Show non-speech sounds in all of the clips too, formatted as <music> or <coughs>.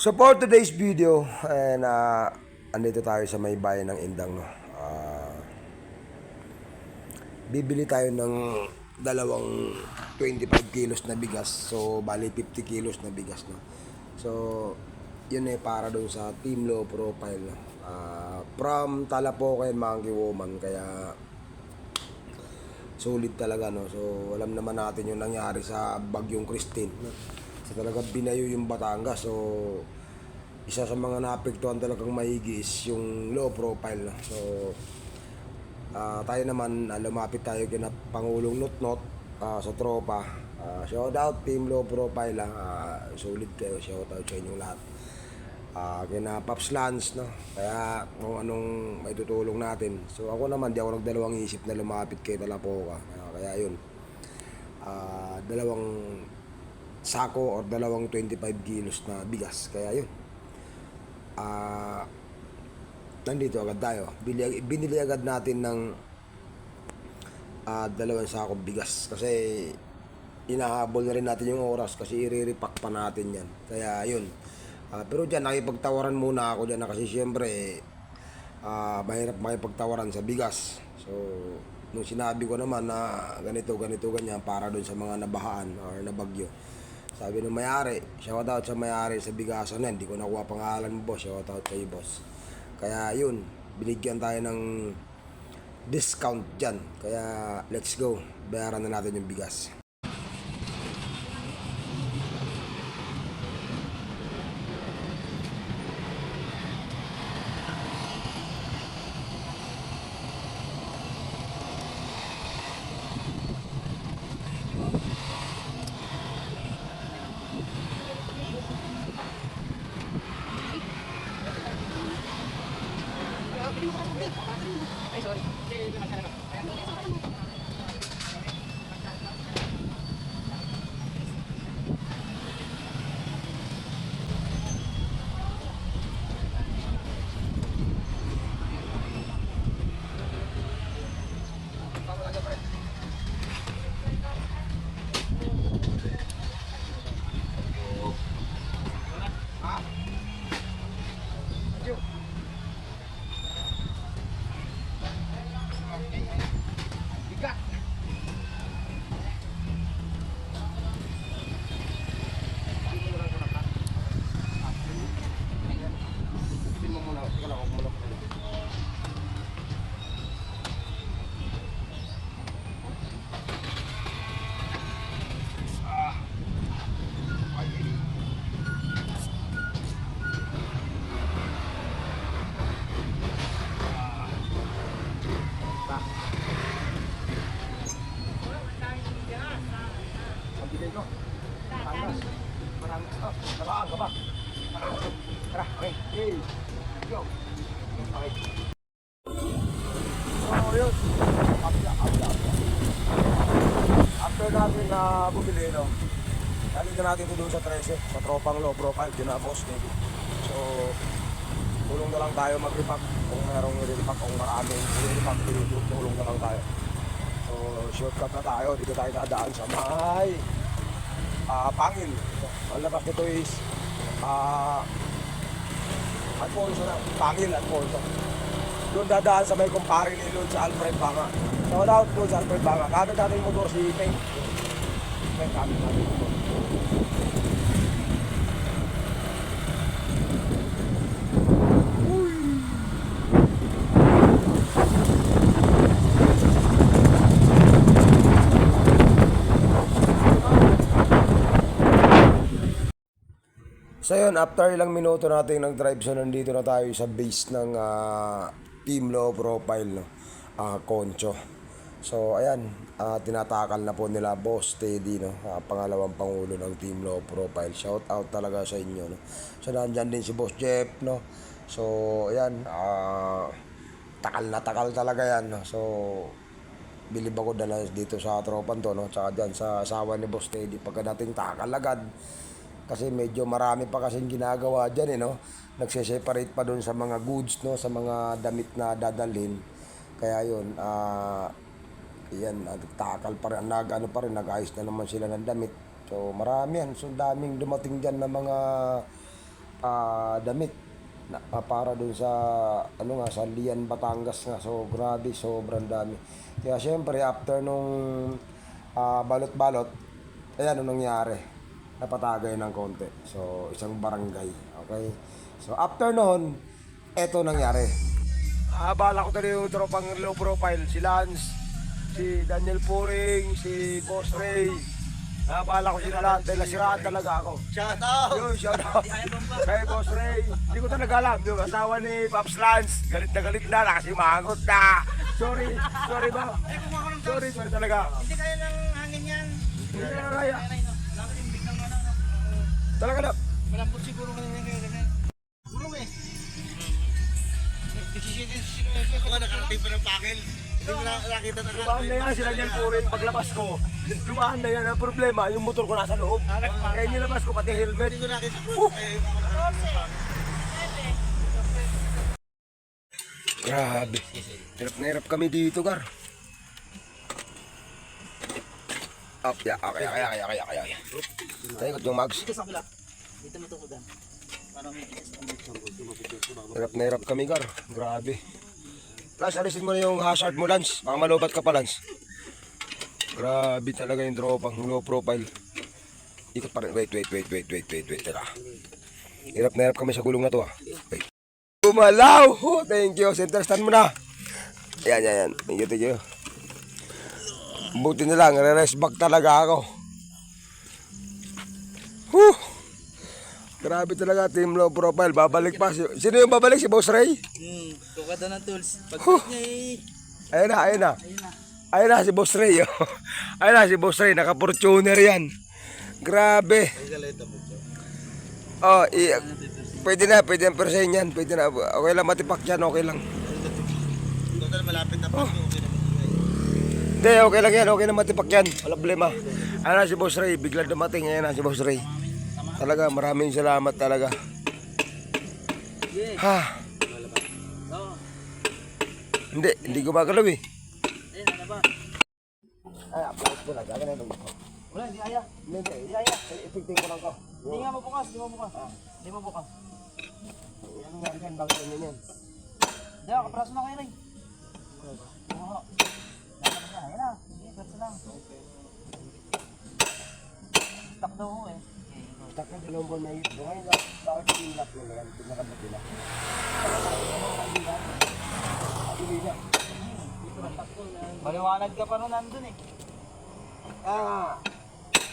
So for today's video, and uh, andito tayo sa may bayan ng Indang. No? Ah, bibili tayo ng dalawang 25 kilos na bigas. So, bali 50 kilos na bigas. No? So, yun eh para doon sa Team Low Profile. No? Ah, from Talapocan, Monkey Woman. Kaya, solid talaga. No? So, alam naman natin yung nangyari sa Bagyong Christine. No? So, talaga binayo yung Batangas. So, isa sa mga naapektuhan talagang maigi is yung low profile. So, Ah, tayo naman, ah, lumapit tayo kina Pangulong Nutnot ah, sa tropa. Ah, shout out Team Low Profile. ah. sulit kayo. Shout out sa inyong lahat. Ah, kina Paps Lance, no? Kaya kung anong may tutulong natin. So ako naman, di ako nagdalawang isip na lumapit kay Talapoka. Ah, kaya yun. Ah, dalawang sako or dalawang 25 kilos na bigas. Kaya yun. Ah, nandito agad tayo. Bili, binili agad natin ng ah, dalawang sakong bigas kasi inahabol na rin natin yung oras kasi iriripak pa natin yan. Kaya yun. Ah, pero dyan, nakipagtawaran muna ako dyan na kasi syempre ah, mahirap makipagtawaran sa bigas. So, nung sinabi ko naman na ganito, ganito, ganyan para doon sa mga nabahaan or nabagyo. Sabi ng mayari, shout out sa mayari sa bigasan na, hindi ko nakuha pangalan mo boss, shout out kay boss. Kaya yun, binigyan tayo ng discount dyan. Kaya let's go, bayaran na natin yung bigas. So, yun. Kapya, kapya. After natin na bumili, no? Dalitan natin doon sa 13, sa tropang low profile, yun na. So, tulong na lang tayo mag-repack. Kung merong i-repack, kung maraming i-repack, tulong na lang tayo. So, shortcut na tayo. Dito tayo dadaan sa may ah pangil. Ang labas nito is ah Alfonso na. Pangil, Alfonso. Doon dadaan sa may kumpare ni Lord sa Alfred Banga. Shout out po sa Alfred Banga. Kagad natin yung motor si Peng. Peng, kagad natin yung motor. So yun, after ilang minuto natin nag-drive, so nandito na tayo sa base ng ah, Team Low Profile, no? Ah, Concho. So ayan, ah, tinatakal na po nila Boss Teddy, no? Ah, pangalawang pangulo ng Team Low Profile. Shout out talaga sa inyo, no? So nandyan din si Boss Jeff, no? So ayan, ah, takal na takal talaga yan, no? So bilib ako dala dito sa tropan to, no? Tsaka dyan sa asawa ni Boss Teddy. Pagkadating takal agad, kasi medyo marami pa kasing ginagawa dyan eh, no? Nagse-separate pa doon sa mga goods, no? Sa mga damit na dadalhin. Kaya yun, ah, yan, nagtakal pa rin, nag, ano pa rin, nag-ayos na naman sila ng damit. So, marami yan. So, daming dumating dyan na mga ah, damit na, ah, para dun sa ano nga sa Lian Batangas nga so grabe sobrang dami kaya syempre after nung ah, balot-balot ayan ano nangyari napatagay ng konti so isang barangay okay so after noon eto nangyari ah bala ko talaga yung tropang low profile si Lance si Daniel Puring si Boss Ray ah bala ko sila lahat dahil nasiraan talaga ako Shout out! yun, shout out. Kay Boss Ray. Hindi ko talaga alam. Yung asawa ni Pops Lance. Galit na galit na. Nakasimangot na. Sorry. Sorry ba? Sorry, sorry talaga. Hindi kaya ng hangin yan. Hindi na kaya. Talaga na. Malambot siguro kanina kayo ganyan. Gulong eh. Ako nga nakarating pa ng pakil. Hindi mo na nakita na Dumaan na yan sila niyan po rin paglabas ko. Dumaan na yan. Ang problema, yung motor ko nasa loob. Kaya nilabas ko pati helmet. Hindi ko nakita. Grabe. Hirap na hirap kami dito, Gar. Up, ya, okay, okay, okay, okay, okay, okay. Tayo yung mags. Dito sa kabila. Dito mo may Hirap na hirap kami, Gar. Grabe. Lance, alisin mo na yung hazard mo, Lance. Baka malubat ka pa, Lance. Grabe talaga yung dropang low profile. Ikot pa rin. Wait, wait, wait, wait, wait, wait, wait. Teka. Hirap na hirap kami sa gulong na to, ah. Wait. Gumalaw! Oh, thank you. Center stand mo na. Ayan, ayan, ayan. Thank you, thank you. Buti na lang, re-rest back talaga ako. Whew! Grabe talaga, team low profile. Babalik pa. Si- Sino yung babalik? Si Boss Ray? Hmm, tukada ng tools. Pag Huh. niya eh. Ayun na, ayun na. Ayun na. Si Boss Ray. oh. <laughs> Ayun na si Boss Ray. Naka-fortuner yan. Grabe. Oh, i- pwede na, pwede na persen yan. Pwede na. Okay lang, matipak yan. Okay lang. Total malapit na pa. Na. Hindi, okay lang yan. Okay na matipak yan. Wala problema. Na si Boss Ray. Bigla dumating. Ayun na si Boss Ray. Talaga, maraming salamat talaga. Ha? Hindi, hindi gumagalaw eh. Ayun, ano ba? Ay, upload ko lang. Gagawin na Wala, hindi kaya. Hindi, hindi. Iya, Ipigting ko lang ko. Hindi nga mabukas, hindi mabukas. Hindi mabukas. Ano nga yan? Bakit ganyan yan? Hindi, kapraso na kayo rin. Oo. Lalabas na, ayun na. Sige, pwersa lang. Stuck daw ho eh. Taka dalawang buwan na ito. Ngayon lang, bakit pinilak mo lang? Pinakabot nila. Pinilak. Maliwanag ka pa rin nandun eh. Ah,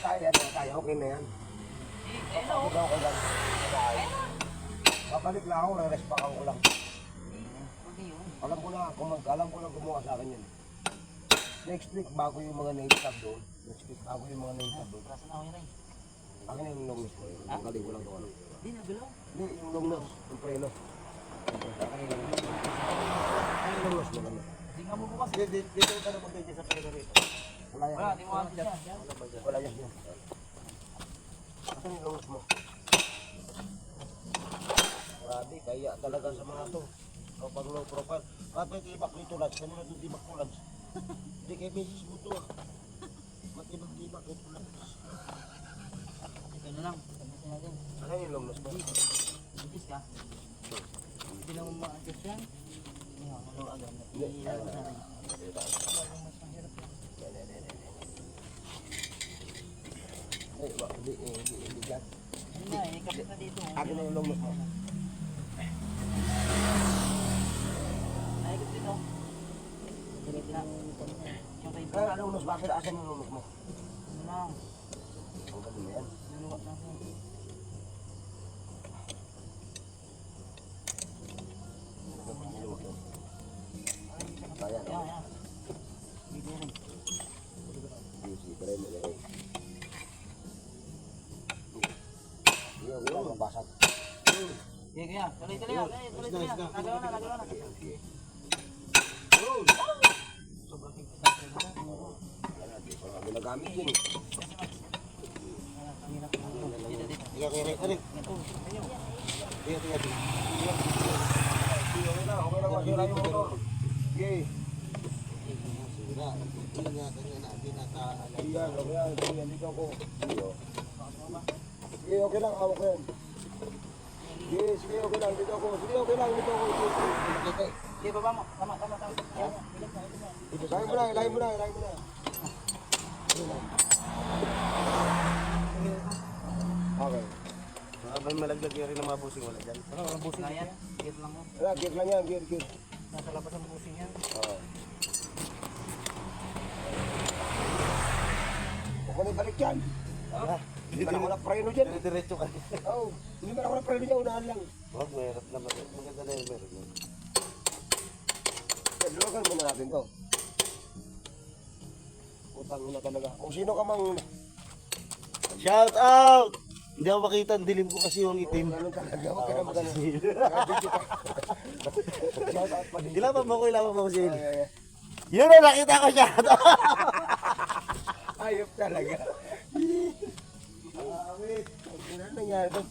kaya na, kaya. Okay na yan. Na. Okay, okay lang. Kaya. Babalik lang ako, re-rest back ako lang. Alam ko na, alam ko na gumawa sa akin yan. Next week, bago yung mga name tag doon. Next week, bago yung mga name tag doon. Kapraso na kayo rin. Akin yung long nose ko. Ang galing ko lang ito. Ano. Hindi, nagalaw. Hindi, yung long nose. Yung preno. Akin yung long nose. Akin yung long nose mo lang. Hindi nga mabukas. Dito, dito ka na magkaya sa preno rito. Wala yan. Wala, di mo alam dyan. Wala yan. Asan yung long nose mo? Grabe, kaya talaga sa mga to. Kapag low profile. Kapag tibak nito lang, kanina yung tibak ko lang. Hindi kay Mrs. Buto ah. Matibak-tibak nito lang. Ito na lang. Asan yung long nose mo? Bipis ka. Hindi mo ma-adjust yan. Hindi malo agad. Hindi. Ilalabas natin. Eh, wa- hindi, eh, hindi, hindi dyan. Yun na eh, kapit na dito. Akin na yung long nose mo. Ay, kapit dito. Diretso na. Ah, long nose, bakit asan yung nose mo? Ano. Ang galing mo yan. Luluwat na ako. Kaya na. Yan, yan. Dito pero mo yan. Yung, yung, mabasag. Sige, kaya. Tuloy, tuloy Tuloy, tuloy na. Nagalaw na, nagalaw na. Okay na, okay na. Okay. Ayan, okay yan, ako. Okay, lang, hawak ko sige, okay lang, dito ako. Sige, okay lang, dito ako. Sige, baba mo. Tama, tama, tama. Yan, yan. Bilis na, na. Lahin mo na, lahin mo na, lahin mo na. Okay. May malaglag yun rin ng mga busing wala dyan. Ano, ang busing na yan. Gear lang yan. Wala, gear lang yan, gear, gear. Nasa labas ang busing yan. Oo. Huwag ka na balik dyan. Hindi ako na preno dyan. Diretso ka. Oo, hindi ako na preno dyan, unahan lang. Huwag, mayroon naman. Maganda na yun, meron yun. Logan muna natin to. Utang na talaga. Kung sino ka mang Shout out! Hindi ako makita, ang dilim ko kasi yung itim. Ganun talaga, huwag ka na magano. <laughs> Shout out pa din. Ilaban mo ko, ilaban mo ko ay, ay. Yun na, nakita ko siya. <laughs> Ayop talaga. Awit. Ano na nangyari doon?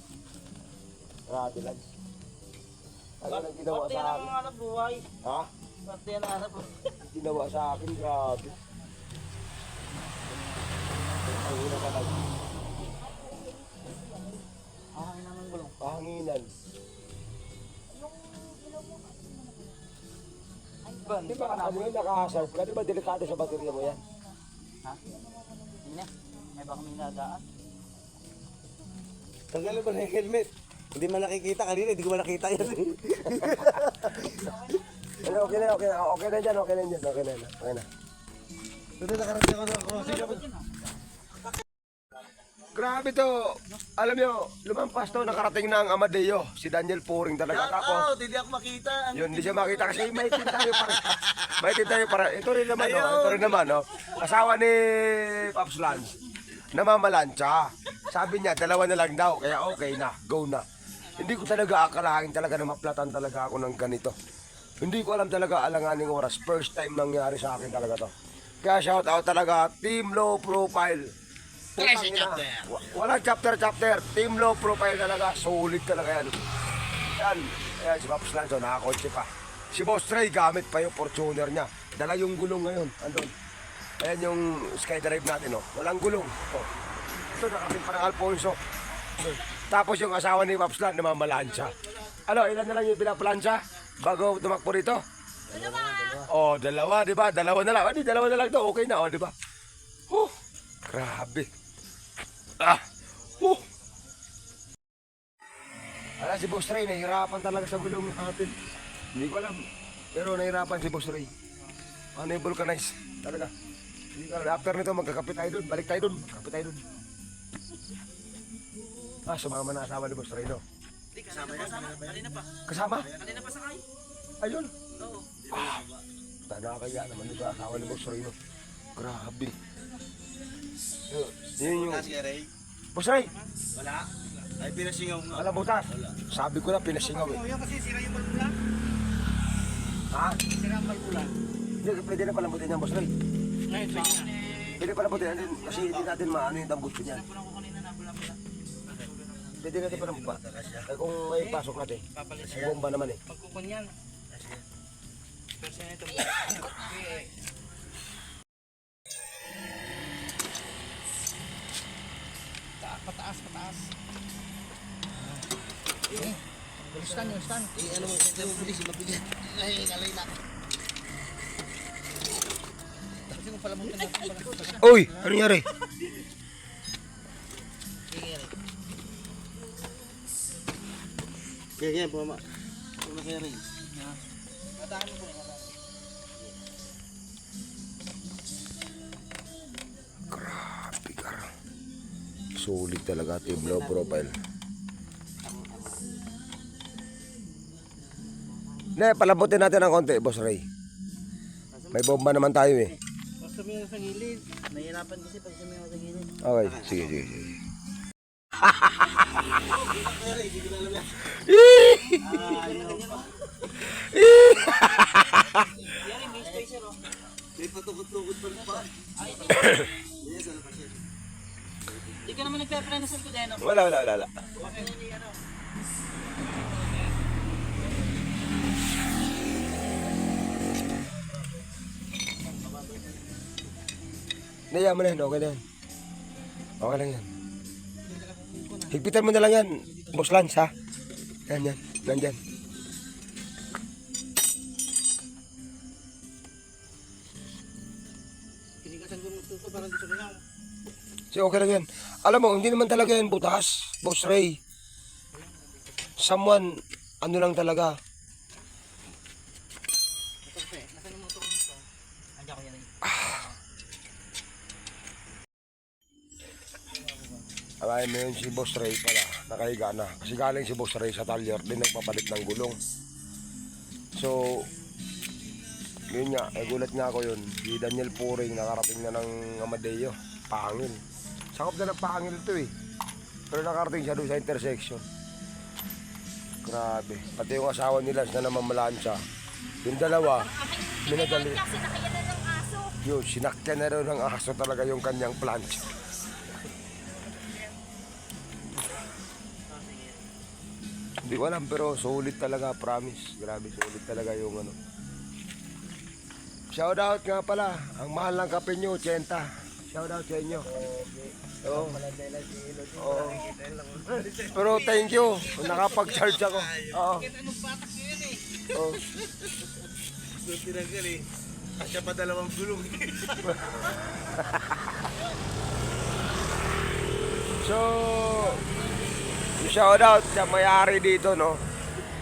Grabe lang. Ano nang ginawa sa yan ang akin? mga anak buhay. Ha? Pati yan ang buhay. Ginawa sa akin, grabe. Ang hina ka lang. Ah, hangin naman gulong. Pahanginan. Ba, Di ba ano yun, naka-hazard ka? Di ba delikado sa baterya mo yan? Ha? Hindi na. May baka may nadaan. Tanggalin mo na yung helmet. Hindi man nakikita kanina, hindi ko man nakita yan. Ano, okay na, okay na. Okay na dyan, okay na dyan. Okay na, okay na. Ito nakarating ako sa crossing. Grabe to. Alam nyo, lumampas to, nakarating na ang Amadeo. Si Daniel Puring talaga. Shout out! Hindi ako makita. yun, hindi siya makita kasi may tin tayo para. May tin tayo para. Ito rin naman, no? Ito rin naman, no? Asawa ni Pops Lance. Namamalansya. Sabi niya, dalawa na lang daw. Kaya okay na, go na. Hindi ko talaga akalain talaga na maplatan talaga ako ng ganito. Hindi ko alam talaga alanganing oras. First time nangyari sa akin talaga to. Kaya shout out talaga, Team Low Profile. Classic chapter. Walang chapter chapter. Team Low Profile talaga. Solid talaga yan. Yan. Ayan, si Pops Lanzo, nakakotse pa. Si Boss Ray, gamit pa yung Fortuner niya. Dala yung gulong ngayon. Andun. Ayan yung skydrive natin, oh. Walang gulong. Oh. Ito, nakating parang Alfonso. Tapos yung asawa ni Pops Lan, namamalansya. Ano, ilan na lang yung pinapalansya? Bago tumakbo rito? Dalawa. Oh, dalawa, di ba? Dalawa na lang. Hindi, dalawa na lang to. Okay na, oh, di ba? Oh, grabe. Ah, oh. Ala si Boss Ray, nahihirapan talaga sa gulong natin. Hindi ko alam. Pero nahihirapan si Boss Ray. Ano yung vulcanize? Talaga. Hindi ko alam. After nito, magkakapit tayo doon. Balik tayo doon. Magkakapit tayo doon. Ah, sumama na asawa ni Boss Ray, no? Kasama yan? Kanina pa. Kasama? Kanina pa sakay. Ayun. Oo. Ah, tanakaya naman ito asawa ni Boss Ray, no? Grabe. Yun, Yun yung... Ray? Boss Ray, Wala. Ay, pinasingaw nga. alam butas. Sabi ko na, pinasingaw eh. Yan kasi sira yung balbula. Ha? Sira ang balbula. Hindi, pwede na palambutin yan, Boss Ray. Ngayon, pwede na. Pwede palambutin natin kasi hindi natin maano yung tambutso niyan. Pwede natin palambutin. Eh, kung may pasok natin. Bomba naman eh. Pagkukun yan. Persa nito. <coughs> Pataas, pataas. Bilistan yung stand. Eh, ano mo, kaya mo bilis, mabilis. Ay, kalay na. Kasi kung palamutin natin. Uy! Ano nangyari? Kaya, kaya, pumama. Pumama kaya rin. Mo po. Solid talaga team low profile. Ne, palambutin natin ng konti, Boss Ray. May bomba naman tayo eh. Pag sumiyaw sa gilid. Nahihirapan kasi pag sumiyaw sa gilid. Okay, sige, sige, sige. Yan may spacer oh. May patukot-tukot pa rin pa Wala, wala, wala. wala. Okay na ni. Hindi, yan mo na yan. Okay na yan. Okay lang yan. Higpitan mo na lang yan, Boss Lance, ha? Yan, yan. Nandyan. So, okay lang yan. Alam mo, hindi naman talaga yan butas, Boss Ray. Someone, ano lang talaga. Alayin mo yun si Boss Ray pala, nakahiga na. Kasi galing si Boss Ray sa talyer, din nagpapalit ng gulong. So, yun nga, eh, gulat nga ako yun. Si Daniel Puring, nakarating na ng Amadeo. Pangil. Sakop na ng pangil to eh. Pero nakarating siya doon sa intersection. Grabe. Pati yung asawa nila na namamalansya. Yung dalawa, minadali. Yun, sinakyan na rin ng aso talaga yung kanyang plancha. Hindi ko alam pero solid talaga, promise. Grabe, solid talaga yung ano. Shout out nga pala, ang mahal ng kape nyo, 80. Shout out sa inyo. Oo. Oo. Pero thank you, nakapag-charge ako. Oo. Oo. Doon tinagal eh. Kasya pa dalawang gulong. <laughs> So, shout out sa may-ari dito, no?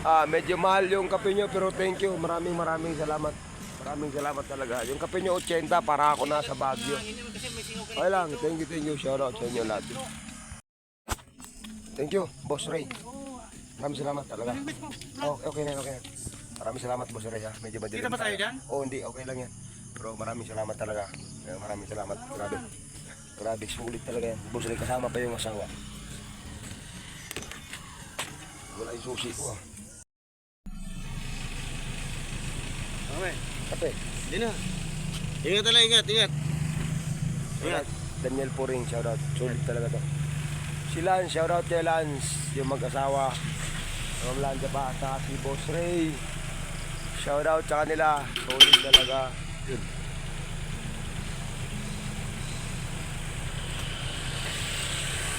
Ah, medyo mahal yung kape nyo, pero thank you. Maraming maraming salamat. Maraming salamat talaga. Yung kape nyo 80 para ako nasa Baguio. Okay lang, thank you, thank you. Shout out sa inyo lahat. Thank you, Boss Ray. Maraming salamat talaga. Oh, okay na, okay na. Maraming salamat, Boss Ray. Ha? Medyo madilim. Kita ba tayo dyan? Oo, hindi. Okay lang yan. Pero maraming salamat talaga. Eh, Maraming salamat. Grabe. Grabe, sulit talaga yan. Boss Ray, kasama pa yung asawa. Wala yung susi ko. ah. Okay. Kape. Hindi na. Ingat talaga, ingat, ingat. Ingat. Daniel Puring, shoutout. Sulit talaga to. Si Lance, shoutout kay Lance. Yung mag-asawa. Ang Lance pa at si Boss Ray. Shoutout sa kanila. Sulit talaga. Yun.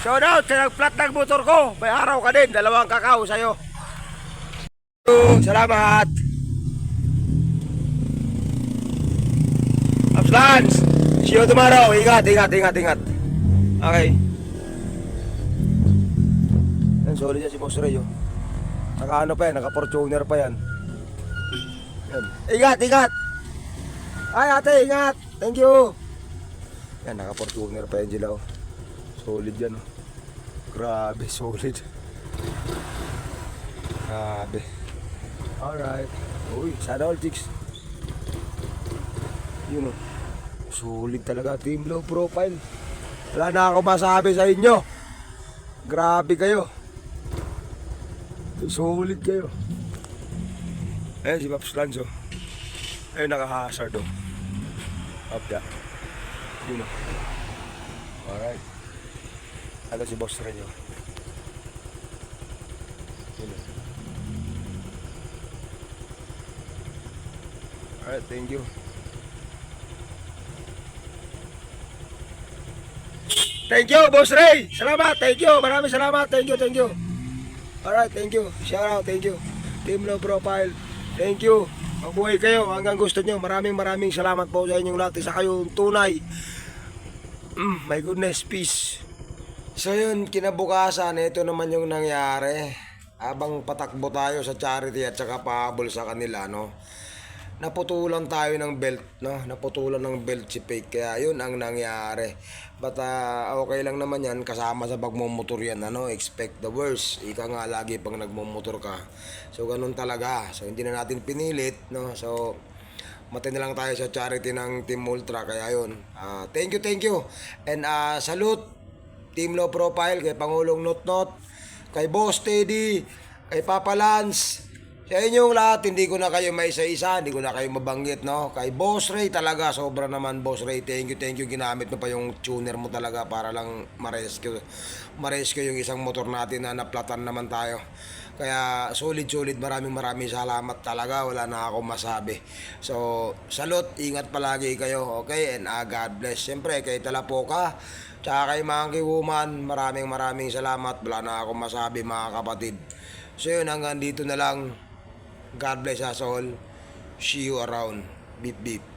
Shoutout sa nag-flat ng motor ko. May araw ka din. Dalawang kakao sa'yo. Salamat. Lance. See you tomorrow. Ingat, ingat, ingat, ingat. Okay. Yan, solid yan si Boss Ray, oh. Naka ano pa yan, naka Fortuner pa yan. Yan. Ingat, ingat! Ay, ate, ingat! Thank you! Yan, naka Fortuner pa yan sila, oh. Solid yan, oh. Grabe, solid. Grabe. Alright. Uy, sana all. Yun, oh. Sulit talaga team low profile. Wala na ako masabi sa inyo. Grabe kayo. Sulit kayo. Ayun si Paps Lanzo. Ayun naka-hazard oh. Up that. Yun oh. Alright. Ano si Boss Renyo. Yun oh. Alright, thank you. Thank you, Boss Ray. Salamat, thank you. Maraming salamat. Thank you, thank you. Alright, thank you. Shout out, thank you. Team Low Profile. Thank you. Mabuhay kayo hanggang gusto nyo. Maraming maraming salamat po sa inyong lahat. Isa kayong tunay. Mm, my goodness, peace. So yun, kinabukasan, ito naman yung nangyari. Habang patakbo tayo sa charity at saka pahabol sa kanila, no? Naputulan tayo ng belt, no? Naputulan ng belt si Fake. Kaya yun ang nangyari. But ah, okay lang naman yan. Kasama sa pagmumotor yan, ano? Expect the worst. Ika nga lagi pag nagmumotor ka. So, ganun talaga. So, hindi na natin pinilit, no? So, matay na lang tayo sa charity ng Team Ultra. Kaya yun. Ah, thank you, thank you. And ah, salute Team Low Profile kay Pangulong Notnot, kay Boss Teddy, kay Papa Lance, sa inyong lahat, hindi ko na kayo maisa-isa, hindi ko na kayo mabanggit, no? Kay Boss Ray talaga, sobra naman Boss Ray. Thank you, thank you. Ginamit mo pa yung tuner mo talaga para lang ma-rescue, ma-rescue yung isang motor natin na naplatan naman tayo. Kaya solid-solid, maraming maraming salamat talaga. Wala na ako masabi. So, salute, ingat palagi kayo, okay? And ah, God bless. Siyempre, kay Talapoka, tsaka kay Monkey Woman, maraming maraming salamat. Wala na ako masabi mga kapatid. So yun, hanggang dito na lang. God bless us all. See you around. Beep beep.